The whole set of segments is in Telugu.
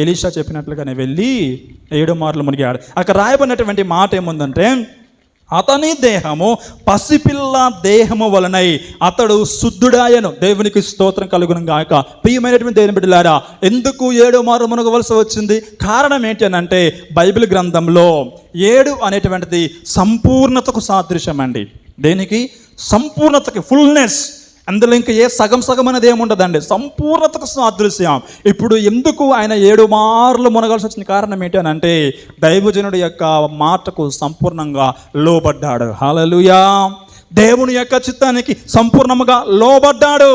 ఎలీషా చెప్పినట్లుగానే వెళ్ళి ఏడు మార్లు మునిగాడు అక్కడ రాయబడినటువంటి మాట ఏముందంటే అతని దేహము పసిపిల్ల దేహము వలనై అతడు శుద్ధుడాయను. దేవునికి స్తోత్రం కలుగును గాక. ప్రియమైనటువంటి దేవుని బిడ్డలారా ఎందుకు ఏడు మారు మునగవలసి వచ్చింది? కారణం ఏంటి అని అంటే బైబిల్ గ్రంథంలో ఏడు అనేటువంటిది సంపూర్ణతకు సాదృశ్యం అండి దేనికి? సంపూర్ణతకి ఫుల్నెస్ అందులో ఇంకా ఏ సగం సగం అనేది ఏముండదండి సంపూర్ణతకు సాదృశ్యం. ఇప్పుడు ఎందుకు ఆయన ఏడు మార్లు మునగాల్సి వచ్చిన కారణం ఏంటి అని అంటే దైవజనుడి యొక్క మాటకు సంపూర్ణంగా లోబడ్డాడు. హల్లెలూయా! దేవుని యొక్క చిత్తానికి సంపూర్ణంగా లోబడ్డాడు.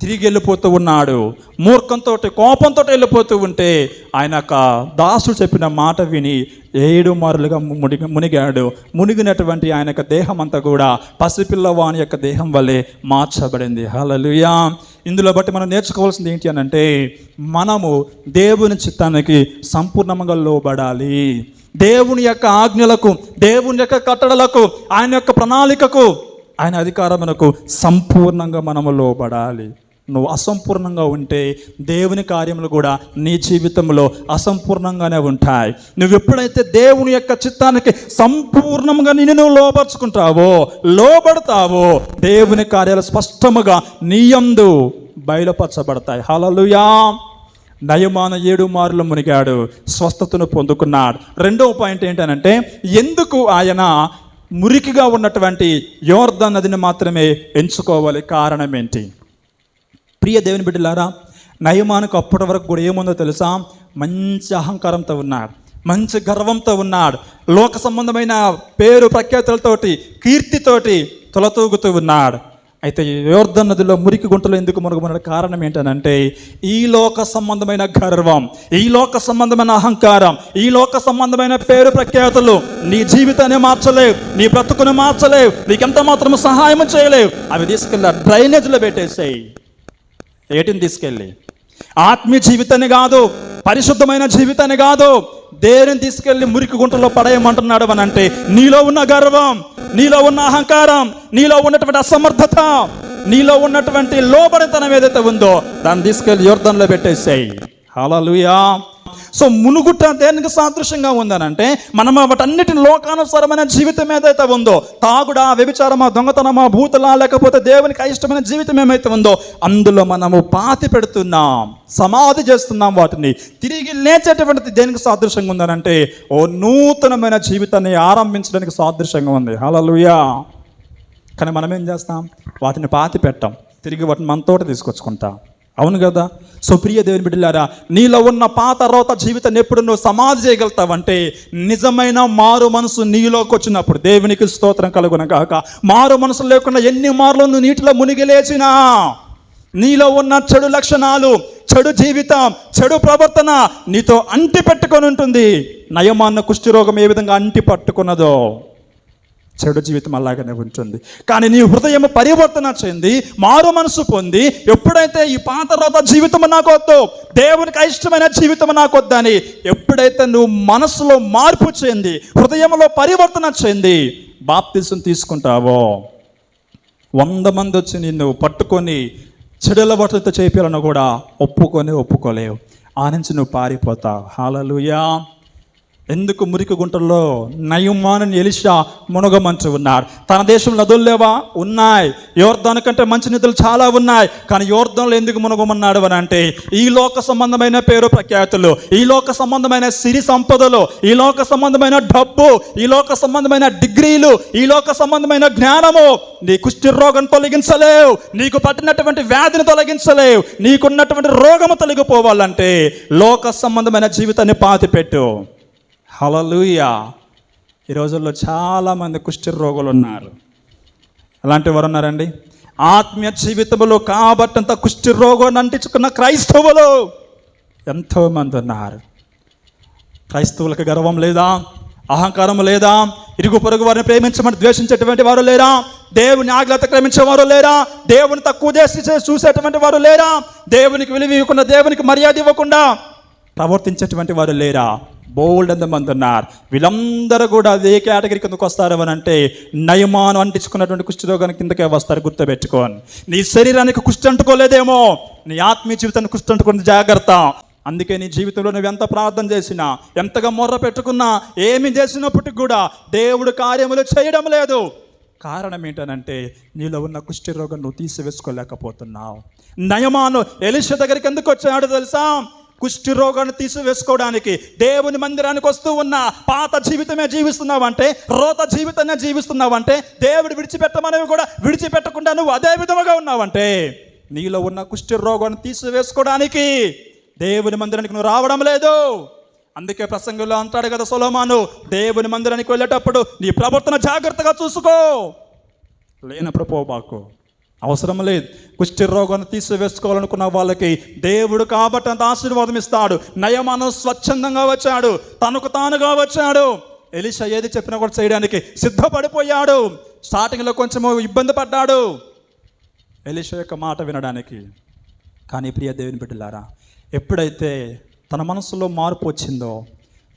తిరిగి వెళ్ళిపోతూ ఉన్నాడు. మూర్ఖంతో కోపంతో వెళ్ళిపోతూ ఉంటే ఆయన యొక్క దాసుడు చెప్పిన మాట విని ఏడు మారులుగా మునిగి మునిగాడు. మునిగినటువంటి ఆయన యొక్క దేహం అంతా కూడా పసిపిల్లవాని యొక్క దేహం వల్లే మార్చబడింది. హలలుయా ఇందులో బట్టి మనం నేర్చుకోవాల్సింది ఏంటి అని అంటే మనము దేవుని చిత్తానికి సంపూర్ణంగా లోబడాలి. దేవుని యొక్క ఆజ్ఞలకు దేవుని యొక్క కట్టడలకు ఆయన యొక్క ప్రణాళికకు ఆయన అధికారమునకు సంపూర్ణంగా మనము లోబడాలి. నువ్వు అసంపూర్ణంగా ఉంటే దేవుని కార్యములు కూడా నీ జీవితంలో అసంపూర్ణంగానే ఉంటాయి. నువ్వు ఎప్పుడైతే దేవుని యొక్క చిత్తానికి సంపూర్ణంగా నిన్ను నువ్వు లోపరుచుకుంటావో లోబడతావో దేవుని కార్యాలు స్పష్టముగా నీయందు బయలుపరచబడతాయి. హలలుయా నయమాన ఏడు మార్లు మునిగాడు స్వస్థతను పొందుకున్నాడు. రెండవ పాయింట్ ఏంటనంటే ఎందుకు ఆయన మురికిగా ఉన్నటువంటి యోర్ధన్ నదిని మాత్రమే ఎంచుకోవాలి? కారణం ఏంటి? ప్రియ దేవుని బిడ్డలారా నయమానికి అప్పటి వరకు కూడా ఏముందో తెలుసా? మంచి అహంకారంతో ఉన్నాడు మంచి గర్వంతో ఉన్నాడు లోక సంబంధమైన పేరు ప్రఖ్యాతులతోటి కీర్తితోటి తొలతూగుతూ ఉన్నాడు. అయితే యోర్ధన్ నదిలో మురికి గుంటలో ఎందుకు మురుగుమన్న కారణం ఏంటనంటే ఈ లోక సంబంధమైన గర్వం ఈ లోక సంబంధమైన అహంకారం ఈ లోక సంబంధమైన పేరు ప్రఖ్యాతులు నీ జీవితాన్ని మార్చలేవు నీ బ్రతుకుని మార్చలేవు నీకెంత మాత్రం సహాయం చేయలేవు అవి తీసుకెళ్ళి డ్రైనేజ్లో పెట్టేసాయి. ఏటిని తీసుకెళ్ళి? ఆత్మీయ జీవితాన్ని కాదు పరిశుద్ధమైన జీవితాన్ని కాదు దేనిని తీసుకెళ్ళి మురికి గుంటలో పడేయమంటున్నాడు అని అంటే నీలో ఉన్న గర్వం నీలో ఉన్న అహంకారం నీలో ఉన్నటువంటి అసమర్థత నీలో ఉన్నటువంటి లోబడితనం ఏదైతే ఉందో దాన్ని తీసుకెళ్ళి యోర్ధంలో పెట్టేసేయి. లూయా సో మునుగుట దేనికి సాదృశ్యంగా ఉందనంటే మనం వాటన్నిటిని లోకానుసారమైన జీవితం ఏదైతే ఉందో తాగుడా వ్యభిచారమా దొంగతనమా భూతలా లేకపోతే దేవునికి అయిష్టమైన జీవితం ఏమైతే ఉందో అందులో మనము పాతి పెడుతున్నాం సమాధి చేస్తున్నాం వాటిని. తిరిగి లేచేటువంటిది దేనికి సాదృశ్యంగా ఉందనంటే ఓ నూతనమైన జీవితాన్ని ఆరంభించడానికి సాదృశ్యంగా ఉంది. హలలుయా కానీ మనం ఏం చేస్తాం? వాటిని పాతి పెట్టాం. తిరిగి వాటిని మనతోటి తీసుకొచ్చుకుంటాం. అవును కదా? సో ప్రియ దేవుని బిడ్డలారా నీలో ఉన్న పాత రోత జీవితాన్ని ఎప్పుడు నువ్వు సమాధి చేయగలుగుతావంటే నిజమైన మారు మనసు నీలోకి వచ్చినప్పుడు దేవునికి స్తోత్రం కలుగున కాక మారు మనసు లేకుండా ఎన్ని మార్లు నువ్వు నీటిలో మునిగి లేచినా నీలో ఉన్న చెడు లక్షణాలు చెడు జీవితం చెడు ప్రవర్తన నీతో అంటి పెట్టుకొని ఉంటుంది. నయమాన్న కుష్ఠరోగం ఏ విధంగా అంటి పట్టుకున్నదో? చెడు జీవితం అలాగనే ఉంటుంది. కానీ నీ హృదయం పరివర్తన చెంది మారు మనసు పొంది ఎప్పుడైతే ఈ పాత రోత జీవితం నాకొద్దు దేవునికి ఇష్టమైన జీవితం నాకొద్దని ఎప్పుడైతే నువ్వు మనసులో మార్పు చెంది హృదయంలో పరివర్తన చెంది బాప్తిసం తీసుకుంటావో వంద మంది వచ్చి నిన్ను పట్టుకొని చెడుల బట్టలతో చేయాలని కూడా ఒప్పుకొని ఒప్పుకోలేవు. ఆ నుంచి నువ్వు పారిపోతావు. హాలలుయా ఎందుకు మురికి గుంటల్లో నయమాను ఎలిషా మునగమంచు ఉన్నారు? తన దేశంలో నదులు లేవా? ఉన్నాయి. యోర్ధాను కంటే మంచి నిధులు చాలా ఉన్నాయి. కానీ యోర్ధంలో ఎందుకు మునగమన్నాడు అని అంటే ఈ లోక సంబంధమైన పేరు ప్రఖ్యాతులు ఈ లోక సంబంధమైన సిరి సంపదలు ఈ లోక సంబంధమైన డబ్బు ఈ లోక సంబంధమైన డిగ్రీలు ఈ లోక సంబంధమైన జ్ఞానము నీ కుష్టి రోగం తొలగించలేవు. నీకు పట్టినటువంటి వ్యాధిని తొలగించలేవు. నీకున్నటువంటి రోగము తొలగిపోవాలంటే లోక సంబంధమైన జీవితాన్ని పాతిపెట్టు. హలలుయా ఈ రోజుల్లో చాలామంది కుష్టి రోగులు ఉన్నారు అలాంటి వారు ఉన్నారండి ఆత్మీయ జీవితంలో కాబట్టంత కుష్టి రోగాన్ని అంటించుకున్న క్రైస్తవులు ఎంతోమంది ఉన్నారు. క్రైస్తవులకు గర్వం లేదా? అహంకారం లేదా? ఇరుగు పొరుగు వారిని ప్రేమించమని ద్వేషించేటువంటి వారు లేరా? దేవుని ఆజ్ఞత ప్రేమించేవారు లేరా? దేవుని తక్కువ చేసి చూసేటువంటి వారు లేరా? దేవునికి విలువ ఇవ్వకుండా దేవునికి మర్యాద ఇవ్వకుండా ప్రవర్తించేటువంటి వారు లేరా? బోల్డ్ ఎంత మంది ఉన్నారు వీళ్ళందరూ కూడా అదే కేటగిరీ కిందకు వస్తారు అని అంటే నయమాను అంటించుకున్నటువంటి కుష్ఠరోగానికి కిందకే వస్తారు గుర్తుపెట్టుకోని నీ శరీరానికి కుష్టి అంటుకోలేదేమో నీ ఆత్మీయ జీవితాన్ని కుష్టి అంటుకుని జాగ్రత్త. అందుకే నీ జీవితంలో నువ్వు ఎంత ప్రార్థన చేసినా ఎంతగా మొర్ర పెట్టుకున్నా ఏమి చేసినప్పటికి కూడా దేవుడు కార్యములు చేయడం లేదు. కారణం ఏంటనంటే నీలో ఉన్న కుష్ఠి రోగం నువ్వు తీసివేసుకోలేకపోతున్నావు. నయమాను ఎలిష దగ్గరికి ఎందుకు వచ్చాడు తెలుసా? కుష్టి రోగాన్ని తీసివేసుకోవడానికి దేవుని మందిరానికి వస్తూ ఉన్న పాత జీవితమే జీవిస్తున్నావంటే రోత జీవితమే జీవిస్తున్నావంటే దేవుడు విడిచిపెట్టమనేవి కూడా విడిచిపెట్టకుండా నువ్వు అదే విధముగా ఉన్నావంటే నీలో ఉన్న కుష్టి రోగాన్ని తీసివేసుకోవడానికి దేవుని మందిరానికి నువ్వు రావడం లేదు. అందుకే ప్రసంగంలో అంటాడు కదా సొలోమాను దేవుని మందిరానికి వెళ్ళేటప్పుడు నీ ప్రవర్తన జాగ్రత్తగా చూసుకో. లేనప్పుడు పోబాకు అవసరం లేదు. కుష్టి రోగాన్ని తీసివేసుకోవాలనుకున్న వాళ్ళకి దేవుడు కాబట్టి అంత ఆశీర్వాదం ఇస్తాడు. నయమానం స్వచ్ఛందంగా వచ్చాడు. తనకు తానుగా వచ్చాడు. ఎలిషా ఏది చెప్పినా కూడా చేయడానికి సిద్ధపడిపోయాడు. స్టార్టింగ్లో కొంచెం ఇబ్బంది పడ్డాడు. ఎలిషా యొక్క మాట వినడానికి. కానీ ప్రియ దేవుని బిడ్డలారా ఎప్పుడైతే తన మనసులో మార్పు వచ్చిందో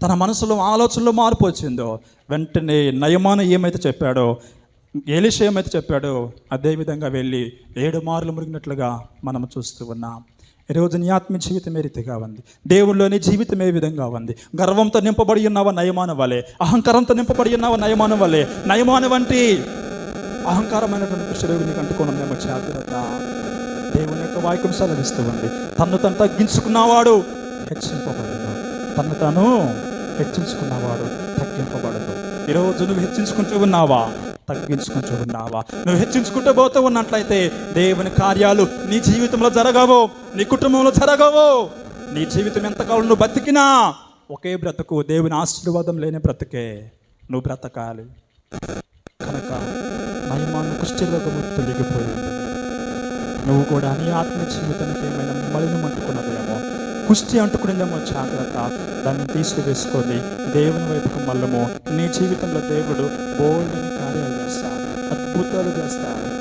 తన మనసులో ఆలోచనలో మార్పు వచ్చిందో వెంటనే నయమాన ఏమైతే చెప్పాడో ఏలిషయం అయితే చెప్పాడో అదే విధంగా వెళ్ళి ఏడు మార్లు మురిగినట్లుగా మనం చూస్తూ ఉన్నాం. ఈరోజు నీ ఆత్మ జీవితం ఏ రీతిగా ఉంది? దేవుల్లోని జీవితం ఏ విధంగా ఉంది? గర్వంతో నింపబడి ఉన్నావా నయమాన వలె? అహంకారంతో నింపబడి ఉన్నావా నయమాన వలె? నయమాన వంటి అహంకారమైనటువంటి కృష్ణదేవి నీకు అంటుకోవడం జాగ్రత్త. దేవుని యొక్క వాక్యం సెలవిస్తూ ఉంది. తన్ను తను తగ్గించుకున్నవాడు హెచ్చింపబడదు తను తను హెచ్చించుకున్నవాడు తగ్గింపబడదు ఈరోజు నువ్వు హెచ్చించుకుంటూ ఉన్నావా? తగ్గించుకుంటూ ఉన్నావా? నువ్వు హెచ్చించుకుంటూ పోతూ ఉన్నట్లయితే దేవుని కార్యాలు నీ జీవితంలో జరగవు నీ కుటుంబంలో జరగవు. నీ జీవితం ఎంతకాలం నువ్వు బతికినా ఒకే బ్రతుకు దేవుని ఆశీర్వాదం లేని బ్రతుకే. నువ్వు బ్రతకాలి. కనుక మహిమాను కుష్టి రోగము తొలగిపోయింది. నువ్వు కూడా నీ ఆత్మ జీవితానికి ఏమైనా మలినం అంటుకున్నదేమో కుష్టి అంటుకునేదేమో జాగ్రత్త. దాన్ని తీసివేసుకొని దేవుని వైపుకు మల్లము నీ జీవితంలో దేవుడు బోల్డ్ని Maria Alcazar at Buta Lugastar